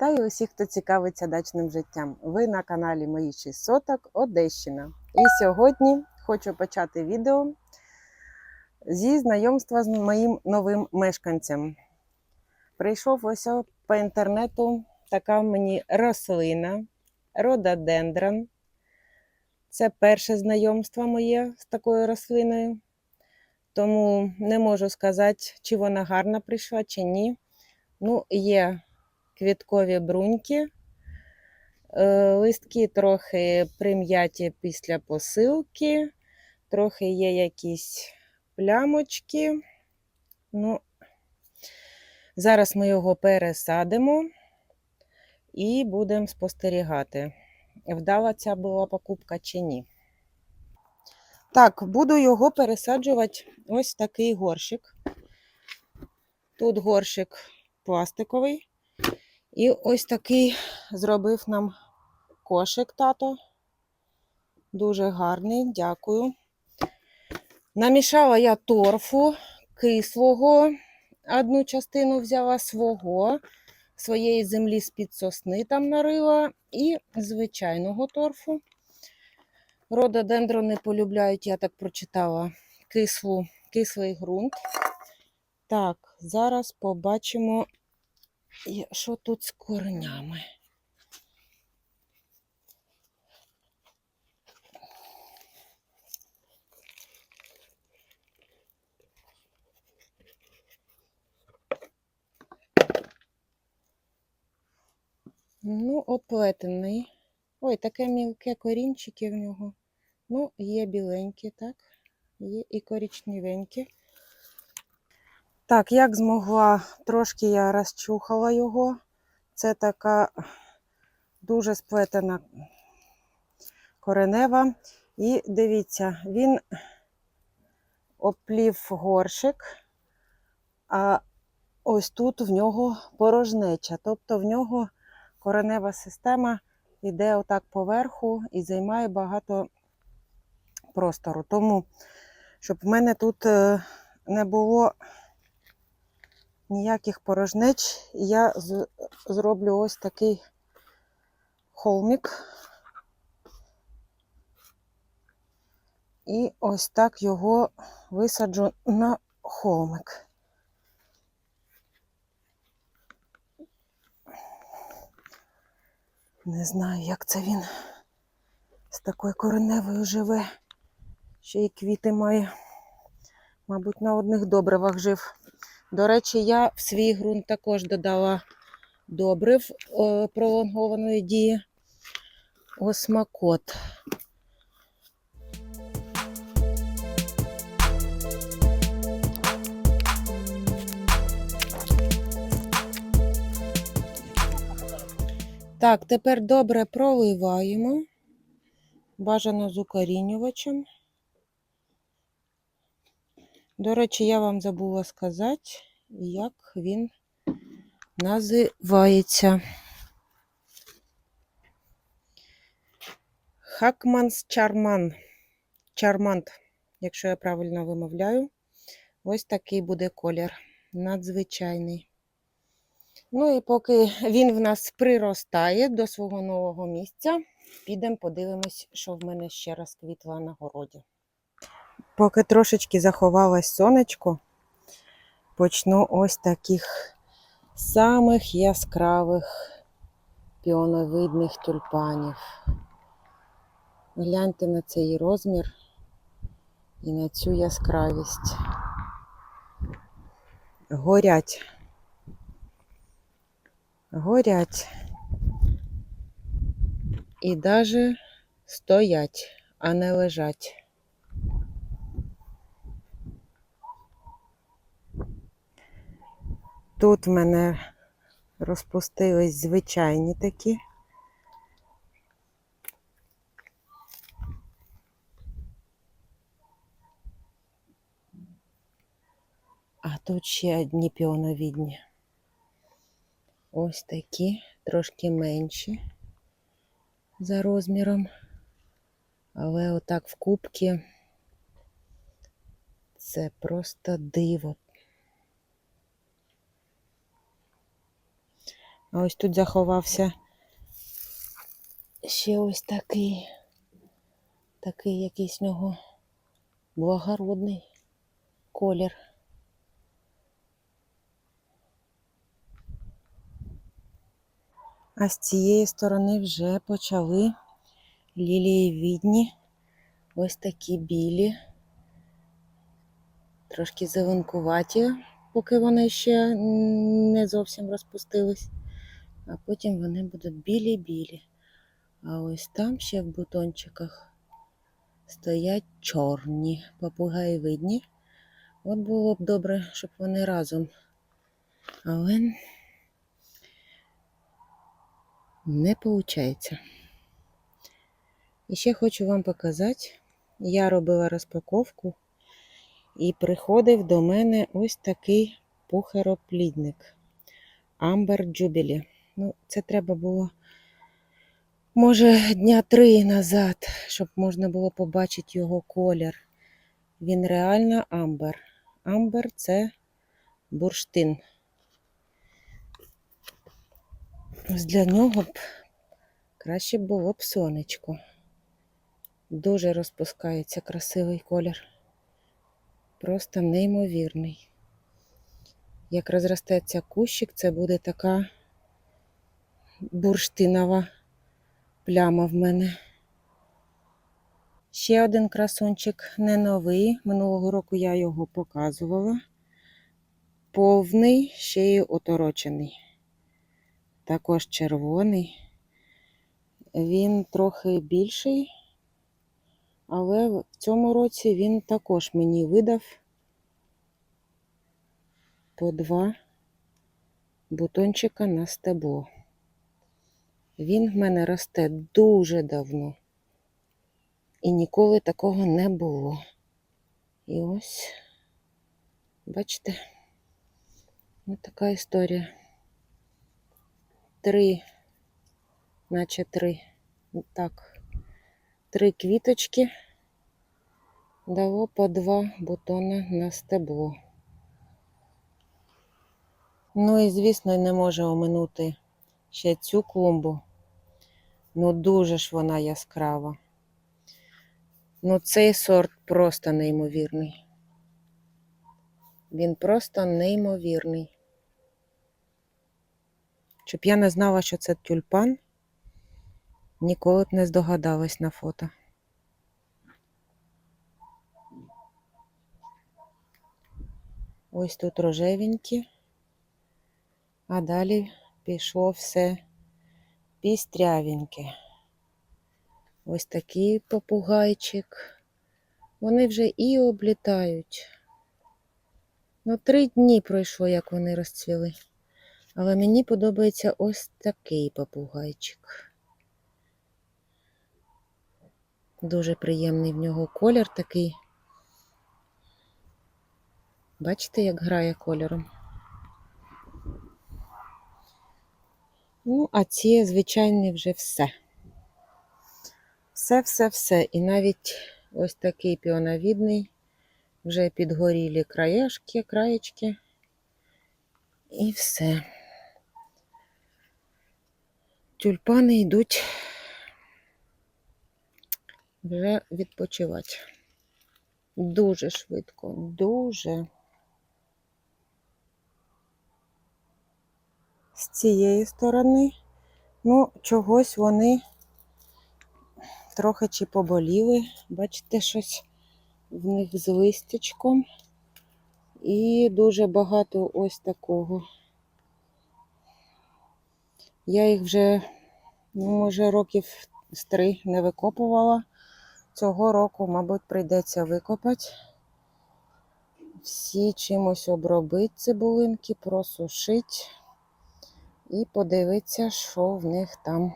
Вітаю усіх, хто цікавиться дачним життям. Ви на каналі Мої 6 соток Одещина. І сьогодні хочу почати відео зі знайомства з моїм новим мешканцем. Прийшов ось по інтернету така мені рослина, рододендрон. Це перше знайомство моє з такою рослиною. Тому не можу сказати, чи вона гарна прийшла, чи ні. Ну, є квіткові бруньки. Е, Листки трохи прим'яті після посилки, трохи є якісь плямочки. Ну, зараз ми його пересадимо і будемо спостерігати, вдала ця була покупка чи ні. Так, буду його пересаджувати ось такий горщик. Тут горщик пластиковий. І ось такий зробив нам кошик тато. Дуже гарний, дякую. Намішала я торфу кислого. Одну частину взяла свого, своєї землі з-під сосни там нарила, і звичайного торфу. Рододендрони полюбляють, я так прочитала, кислу, кислий ґрунт. Так, зараз побачимо, і що тут з коренями. Ну, оплетений. Ой, таке мілке корінчики в нього. Ну, є біленькі, так. Є і коричневенькі. Так, як змогла, трошки я розчухала його. Це така дуже сплетена коренева. І дивіться, він оплів горшик, а ось тут в нього порожнеча. Тобто в нього коренева система йде отак поверху і займає багато простору. Тому, щоб в мене тут е, не було ніяких порожнеч, я з- зроблю ось такий холмик. І ось так його висаджу на холмик. Не знаю, як це він з такою кореневою живе. Ще й квіти має. Мабуть, на одних добривах жив. До речі, я в свій ґрунт також додала добрив е, пролонгованої дії. Осмакот. Так, тепер добре проливаємо. Бажано з укорінювачем. До речі, я вам забула сказати, як він називається. Хакманс Чарман. Чармант, якщо я правильно вимовляю. Ось такий буде колір. Надзвичайний. Ну і поки він в нас приростає до свого нового місця, підемо подивимось, що в мене ще раз квітла на городі. Поки трошечки заховалось сонечко, почну ось таких самих яскравих піоновидних тюльпанів. Гляньте на цей розмір і на цю яскравість. Горять. Горять. І даже стоять, а не лежать. Тут в мене розпустились звичайні такі. А тут ще одні піоновідні. Ось такі, трошки менші за розміром. Але отак в кубки це просто диво. А ось тут заховався ще ось такий, такий якийсь нього благородний колір. А з цієї сторони вже почали лілії відні. Ось такі білі, трошки зеленкуваті, поки вони ще не зовсім розпустились. А потім вони будуть білі-білі. А ось там ще в бутончиках стоять чорні попугаєвидні. От було б добре, щоб вони разом. Але не виходить. І ще хочу вам показати, я робила розпаковку і приходив до мене ось такий пухароплідник Amber Jubilee. Ну, це треба було, може, дня три назад, щоб можна було побачити його колір. Він реально амбер. Амбер це бурштин. Ось для нього б краще було б сонечко. Дуже розпускається красивий колір. Просто неймовірний. Як розростеться кущик, це буде така бурштинова пляма в мене. Ще один красунчик не новий. Минулого року я його показувала. Повний, ще й оторочений. Також червоний. Він трохи більший, але в цьому році він також мені видав по два бутончика на стебло. Він в мене росте дуже давно. І ніколи такого не було. І ось, бачите, ось така історія. Три, наче три, так, три квіточки дало по два бутона на стебло. Ну і, звісно, не може оминути ще цю клумбу. Ну, дуже ж вона яскрава. Ну, цей сорт просто неймовірний. Він просто неймовірний. Щоб я не знала, що це тюльпан, ніколи б не здогадалась на фото. Ось тут рожевенькі, а далі пішло все пістрявеньке. Ось такий попугайчик. Вони вже і облітають. Ну, три дні пройшло, як вони розцвіли. Але мені подобається ось такий попугайчик. Дуже приємний в нього колір такий. Бачите, як грає кольором? Ну, а ці, звичайні, вже все. Все-все-все. І навіть ось такий піоновідний, вже підгорілі краєшки, краєчки. І все. Тюльпани йдуть вже відпочивати. Дуже швидко, дуже. З цієї сторони, ну, чогось вони трохи чи поболіли. Бачите, щось в них з листячком. І дуже багато ось такого. Я їх вже, ну, може, років з три не викопувала. Цього року, мабуть, прийдеться викопати. Всі чимось обробити цибулинки, просушити і подивитися, що в них там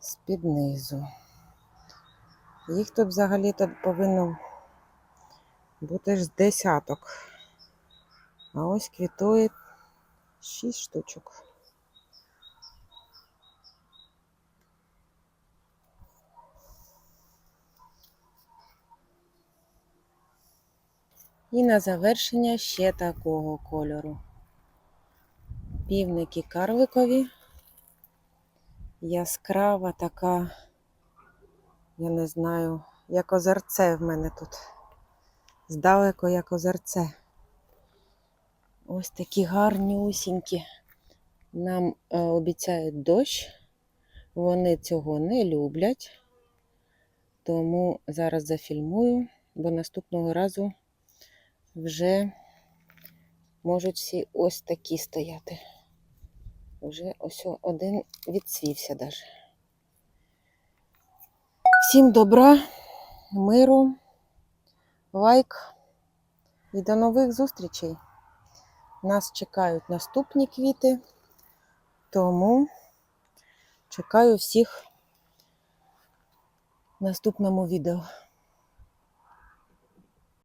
з-під низу. Їх тут взагалі-то повинно бути ж з десяток. А ось квітує 6 штучок. І на завершення ще такого кольору. Півники карликові. Яскрава така, я не знаю, як озерце в мене тут. Здалеку як озерце. Ось такі гарнюсінькі. Нам е, обіцяють дощ. Вони цього не люблять. Тому зараз зафільмую, бо наступного разу вже можуть всі ось такі стояти. Вже ось один відсвівся даже. Всім добра, миру, лайк і до нових зустрічей. Нас чекають наступні квіти, тому чекаю всіх в наступному відео.